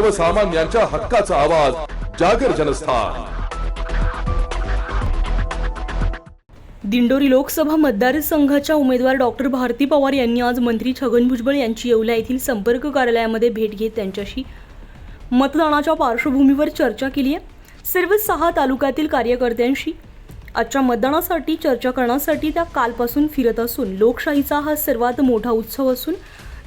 सर्वसामान्यांच्या हक्काचा आवाज जागर जनस्थान. दिंडोरी लोकसभा मतदारसंघाच्या उमेदवार डॉक्टर भारती पवार यांनी आज मंत्री छगन भुजबळ यांची येवला येथील संपर्क कार्यालयामध्ये भेट घेत त्यांच्याशी मतदानाच्या पार्श्वभूमीवर चर्चा केली आहे. सर्व सहा तालुक्यातील कार्यकर्त्यांशी आजच्या मतदानासाठी चर्चा करण्यासाठी त्या कालपासून फिरत असून लोकशाहीचा हा सर्वात मोठा उत्सव असून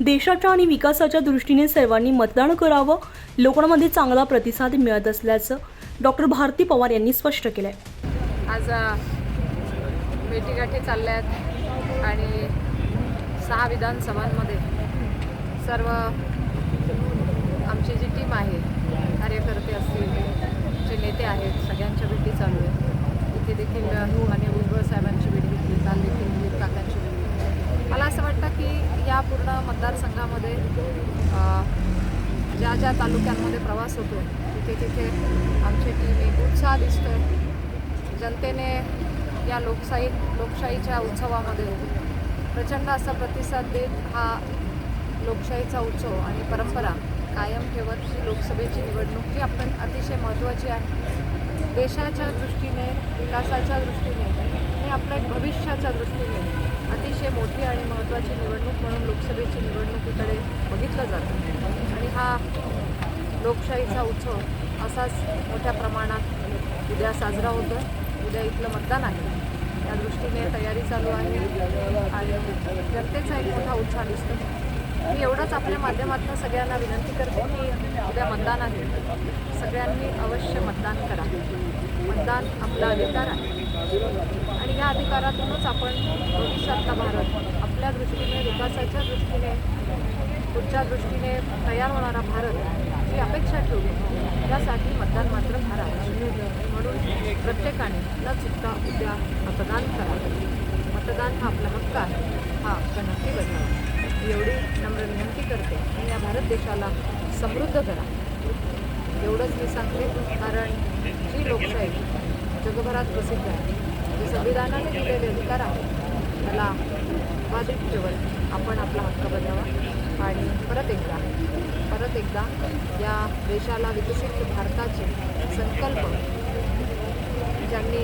देशाच्या आणि विकासाच्या दृष्टीने सर्वांनी मतदान करावं. लोकांमध्ये चांगला प्रतिसाद मिळत असल्याचं डॉक्टर भारती पवार यांनी स्पष्ट केलं आहे आज भेटीगाठी चालल्या आहेत आणि सहा विधानसभांमध्ये सर्व आमची जी टीम आहे कार्यकर्ते असतील जे नेते आहेत सगळ्यांच्या भेटी चालू आहेत. इथे देखील आणि माननीय भुजबळ साहेबांची भेट घेतली काल देखील विविध काकांची भेट घेतली मला असं वाटतं की या पूर्ण मतदारसंघामध्ये ज्या ज्या तालुक्यांमध्ये प्रवास होतो तिथे तिथे आमची टीम एक उत्साह दिसतोय. जनतेने या लोकशाही लोकशाहीच्या उत्सवामध्ये प्रचंड असा प्रतिसाद देत हा लोकशाहीचा उत्सव आणि परंपरा कायम ठेवत ही लोकसभेची निवडणूक जी आपण अतिशय महत्त्वाची आहे. देशाच्या दृष्टीने विकासाच्या दृष्टीने आणि आपल्या भविष्याच्या दृष्टीने अतिशय मोठी आणि महत्त्वाची निवडणूक म्हणून लोकसभेची निवडणुकीकडे बघितलं जातं. आणि हा लोकशाहीचा उत्सव असाच मोठ्या प्रमाणात उद्या साजरा होतो उद्या इथलं मतदान आहे. त्या दृष्टीने तयारी चालू आहे. आणि जनतेचा एक मोठा उत्साह दिसतो. मी एवढंच आपल्या माध्यमातून सगळ्यांना विनंती करते की उद्या मतदान आहे. सगळ्यांनी अवश्य मतदान करा. मतदान आपला अधिकार आहे. आणि या अधिकारातूनच आपण भविष्यातला भारत आपल्या दृष्टीने विकासाच्या दृष्टीने पुढच्या दृष्टीने तयार होणारा भारत ही अपेक्षा ठेवली. त्यासाठी मतदान मात्र फार म्हणून प्रत्येकाने न चुकता उद्या मतदान करा मतदान हा आपला हक्क आहे. हा हक्क नक्की बजावा एवढी नम्र विनंती करते. आणि या भारत देशाला समृद्ध करा. एवढंच मी सांगते कारण जी लोकशाही जगभरात प्रसिद्ध आहे. जे संविधानाने दिलेले अधिकार आहेत त्याला बाधित ठेवत आपण आपला हक्क बजावा आणि परत एकदा परत एकदा या देशाला विकसित भारताचे संकल्प ज्यांनी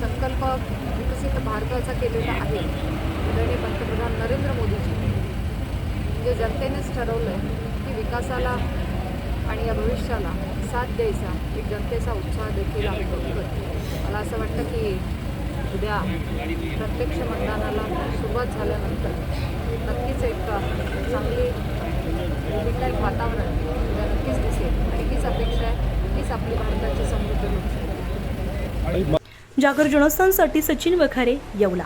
संकल्प विकसित भारताचा केलेला आहे आदरणीय पंतप्रधान नरेंद्र मोदीजी जे जनतेनेच ठरवलं आहे की विकासाला आणि या भविष्याला साथ द्यायचा एक जनतेचा उत्साह देखील आम्ही बघतो मला असं वाटतं की उद्या प्रत्यक्ष मतदानाला सुरुवात झाल्यानंतर नक्कीच एक चांगली एक वातावरण नक्कीच दिसेल आणि हीच अपेक्षा आहे हीच आपली भारताची समृद्ध जागर जनस्थानसाठी सचिन वखारे येवला.